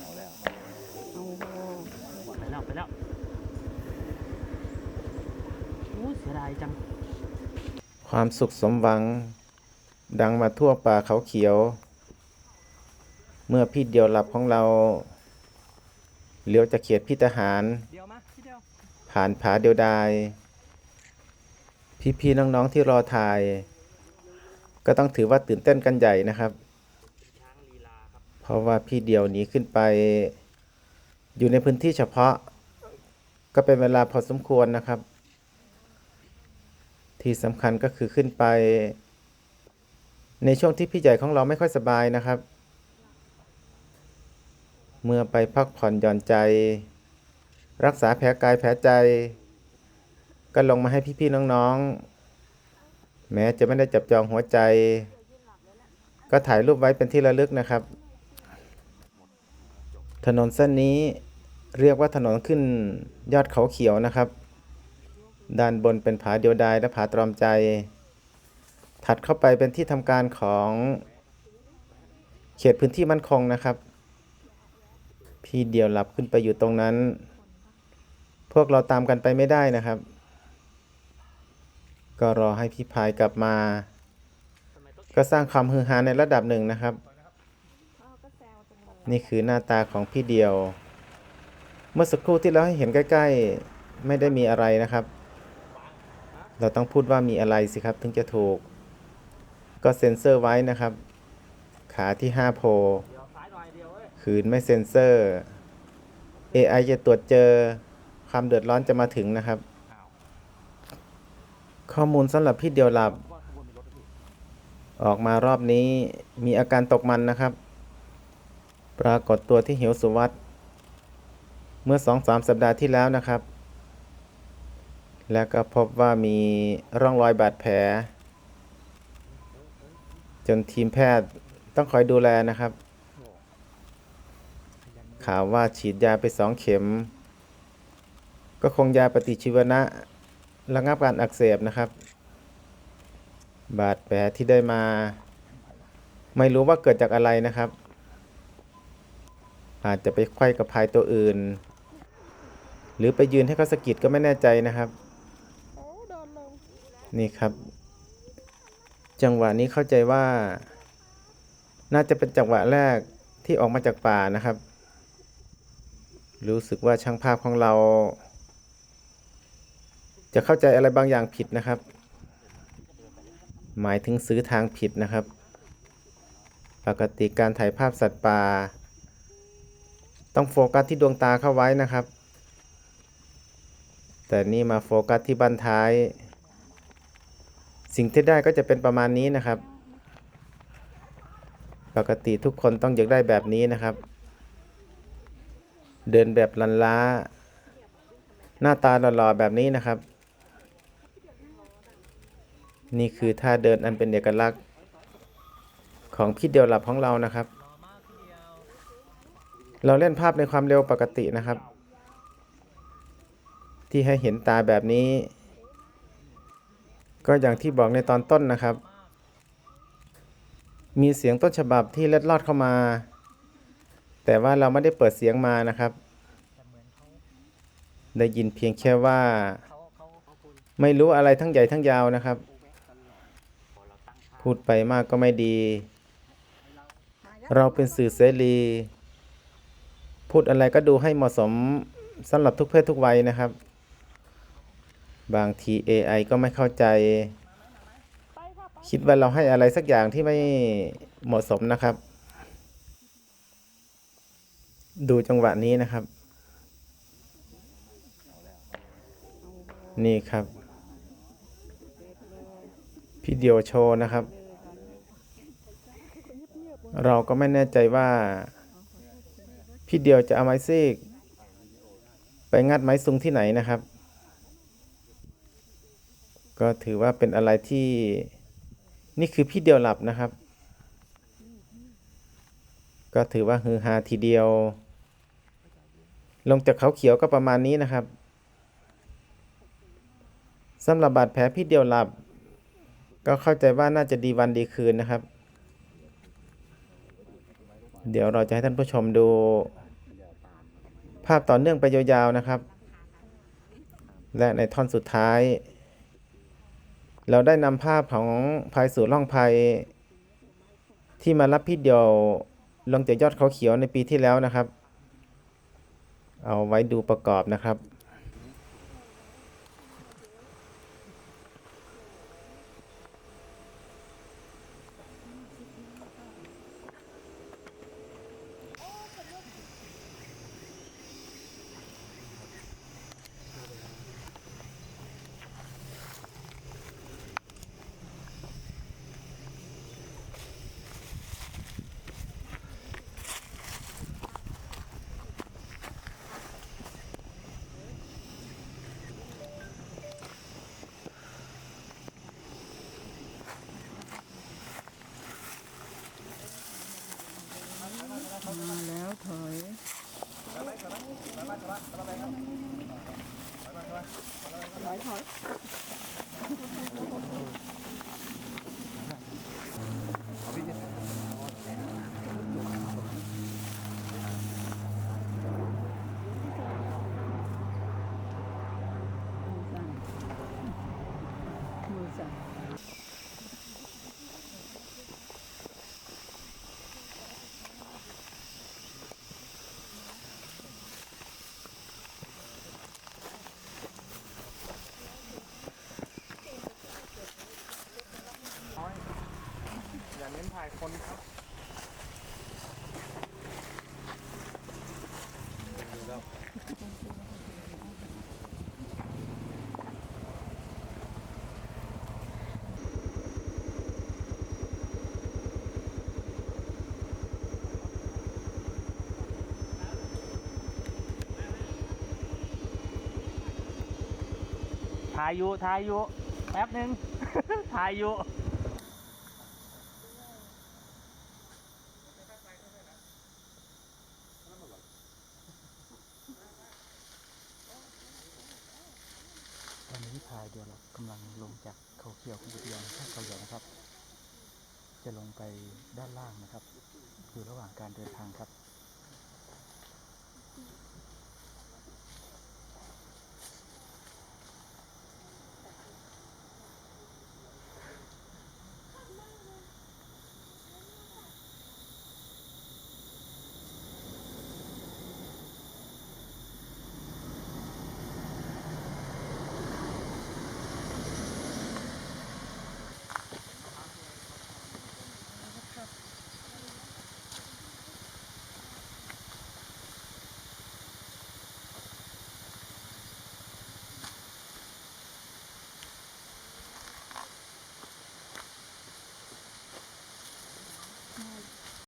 เอาแล้วโอ้โหไปแล้วไปแล้วโอ้เสียดายจัง ความสุขสมหวัง ดังมาทั่วป่าเขาเขียว เมื่อพี่เดียวหลับของเราเลี้ยวจะเขียดพิทหารเดียวมาพี่เดียวผ่านผาเดียวดาย พี่ๆน้องๆที่รอถ่าย ก็ต้องถือว่าตื่นเต้นกันใหญ่นะครับ ช้างลีลาครับ เพราะว่าพี่เดียวหนีขึ้นไป อยู่ในพื้นที่เฉพาะ ก็เป็นเวลาพอสมควรนะครับ ที่สำคัญก็คือขึ้นไป ในช่วงที่พี่ใหญ่ของเราไม่ค่อยสบายนะครับ เมื่อไปพักผ่อนหย่อนใจ รักษาแผลกายแผลใจ ก็ลงมาให้พี่ๆน้องๆ แม้จะไม่ได้จับจองหัวใจก็ถ่ายรูปไว้เป็นที่ระลึกนะครับ ถนนเส้นนี้เรียกว่าถนนขึ้นยอดเขาเขียวนะครับ ด้านบนเป็นผาเดียวดายและผาตรอมใจ ถัดเข้าไปเป็นที่ทำการของเขตพื้นที่มั่นคงนะครับ พี่เดียวหลับขึ้นไปอยู่ตรงนั้น พวกเราตามกันไปไม่ได้นะครับ ก็รอให้พี่พายกลับมา ก็สร้างความฮือฮาในระดับหนึ่งนะครับ นี่คือหน้าตาของพี่เดียว เมื่อสักครู่ที่เราให้เห็นใกล้ ๆ ไม่ได้มีอะไรนะครับ เราต้องพูดว่ามีอะไรสิครับ ถึงจะถูก ก็เซ็นเซอร์ไว้นะครับ ขาที่ 5 โพเดียวซ้ายหน่อยเดียวเว้ยคืนไม่เซ็นเซอร์ AI จะตรวจเจอความเดือดร้อนจะมาถึงนะครับ ข้อมูลสำหรับพี่เดียวหลับว่าบออกมารอบนี้มีอาการตกมันนะครับ ปรากฏตัวที่เหวสุวัตเมื่อสองสามสัปดาห์ที่แล้วนะครับ แล้วก็พบว่ามีร่องรอยบาดแผล จนทีมแพทย์ต้องคอยดูแลนะครับ ข่าวว่าฉีดยาไปสองเข็ม ก็คงยาปฏิชีวนะระงับการอักเสบนะครับ บาดแผลที่ได้มา ไม่รู้ว่าเกิดจากอะไรนะครับ อาจจะไปไขว้กับพายตัวอื่น หรือไปยืนให้เขาสะกิดก็ไม่แน่ใจนะครับนี่ครับ จังหวะนี้เข้าใจว่า น่าจะเป็นจังหวะแรกที่ออกมาจากป่านะครับ รู้สึกว่าช่างภาพของเรา จะเข้าใจอะไรบางอย่างผิดนะครับ หมายถึงซื้อทางผิดนะครับ ปกติการถ่ายภาพสัตว์ป่า ต้องโฟกัสที่ดวงตาเข้าไว้นะครับ แต่นี่มาโฟกัสที่บั้นท้าย สิ่งที่ได้ก็จะเป็นประมาณนี้นะครับ ปกติทุกคนต้องอยากได้แบบนี้นะครับ เดินแบบลันล้า หน้าตาหล่อๆแบบนี้นะครับ นี่คือท่าเดินอันเป็นเอกลักษณ์ของพี่เดียวหลับของเรานะครับ เราเล่นภาพในความเร็วปกตินะครับ ที่ให้เห็นตาแบบนี้ ก็อย่างที่บอกในตอนต้นนะครับ มีเสียงต้นฉบับที่เล็ดลอดเข้ามา แต่ว่าเราไม่ได้เปิดเสียงมานะครับ ได้ยินเพียงแค่ว่า ไม่รู้อะไรทั้งใหญ่ทั้งยาวนะครับ พูดไปมากก็ไม่ดี เราเป็นสื่อเสรี พูดอะไรก็ดูให้เหมาะสมสำหรับทุกเพศทุกวัยนะครับ บางที AI ก็ไม่เข้าใจ คิดว่าเราให้อะไรสักอย่างที่ไม่เหมาะสมนะครับ ดูจังหวะนี้นะครับ นี่ครับพี่เดียวโชว์นะครับ เราก็ไม่แน่ใจว่า พี่เดียวจะเอาไม้ซีก ไปงัดไม้ซุงที่ไหนนะครับ ก็ถือว่าเป็นอะไรที่นี่คือพี่เดียวหลับนะครับ ก็ถือว่าฮือฮาทีเดียว ลงจากเขาเขียวก็ประมาณนี้นะครับสำหรับบาดแผลพี่เดียวหลับ ก็เข้าใจว่าน่าจะดีวันดีคืนนะครับ เดี๋ยวเราจะให้ท่านผู้ชมดู ภาพต่อเนื่องไปยาวๆนะครับ และในท่อนสุดท้าย เราได้นำภาพของภายสู่ร่องภัย ที่มารับพี่เดียวลงจากยอดเขาเขียวในปีที่แล้วนะครับ เอาไว้ดูประกอบนะครับ มาแล้วถอยถอยถอยมือสั่น อย่า เน้นถ่ายคนครับถ่ายอยู่ถ่ายอยู่แป๊บหนึ่งถ่ายอยู่ ตอนนี้พาย เดี๋ยวเรากำลังลงจากเขาเขียวคุณบุตรยางท่าเขาเหลียวนะครับ จะลงไปด้านล่างนะครับ อยู่ระหว่างการเดินทางครับ